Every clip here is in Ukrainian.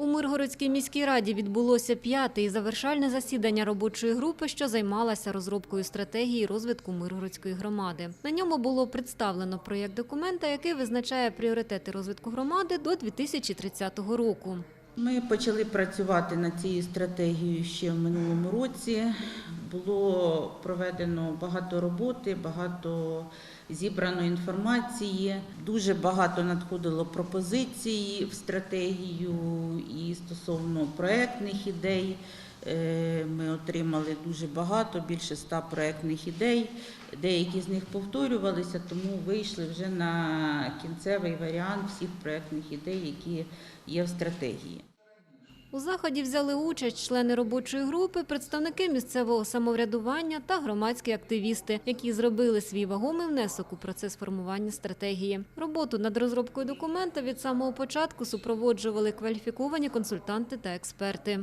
У Миргородській міській раді відбулося п'яте і завершальне засідання робочої групи, що займалася розробкою стратегії розвитку Миргородської громади. На ньому було представлено проєкт документа, який визначає пріоритети розвитку громади до 2030 року. Ми почали працювати над цією стратегією ще в минулому році. Було проведено багато роботи, багато зібрано інформації. Дуже багато надходило пропозицій в стратегію і стосовно проектних ідей. Е, Ми отримали дуже багато, більше ста проектних ідей. Деякі з них повторювалися, тому вийшли вже на кінцевий варіант всіх проектних ідей, які є в стратегії. У заході взяли участь члени робочої групи, представники місцевого самоврядування та громадські активісти, які зробили свій вагомий внесок у процес формування стратегії. Роботу над розробкою документа від самого початку супроводжували кваліфіковані консультанти та експерти.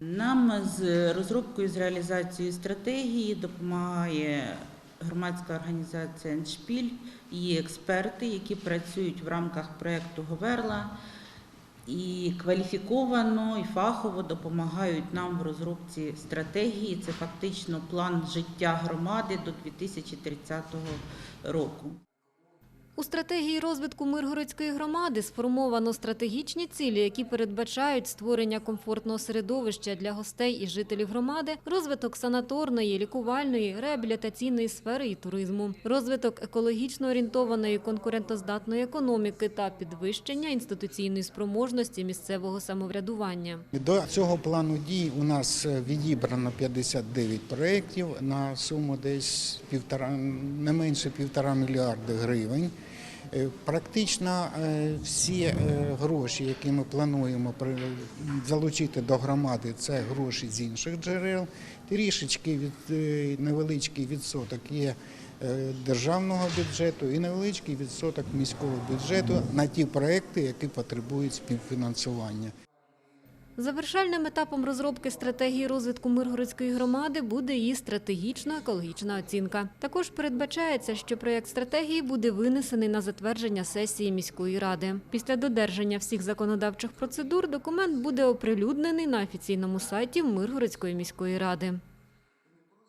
Нам з розробкою з реалізацією стратегії допомагає громадська організація «Еншпіль», її експерти, які працюють в рамках проєкту Говерла і кваліфіковано і фахово допомагають нам в розробці стратегії. Це фактично план життя громади до 2030 року. У стратегії розвитку Миргородської громади сформовано стратегічні цілі, які передбачають створення комфортного середовища для гостей і жителів громади, розвиток санаторної, лікувальної, реабілітаційної сфери і туризму, розвиток екологічно орієнтованої конкурентоздатної економіки та підвищення інституційної спроможності місцевого самоврядування. До цього плану дій у нас е, відібрано 59 проєктів на суму десь півтора, не менше півтора мільярда гривень. Е, Практично е, всі е, гроші, які ми плануємо залучити до громади, це гроші з інших джерел. Трішечки від невеличкий відсоток є державного бюджету і невеличкий відсоток міського бюджету на ті проекти, які потребують співфінансування. Завершальним етапом розробки стратегії розвитку Миргородської громади буде її стратегічно-екологічна оцінка. Також передбачається, що проєкт стратегії буде винесений на затвердження сесії міської ради. Після додержання всіх законодавчих процедур документ буде оприлюднений на офіційному сайті Миргородської міської ради.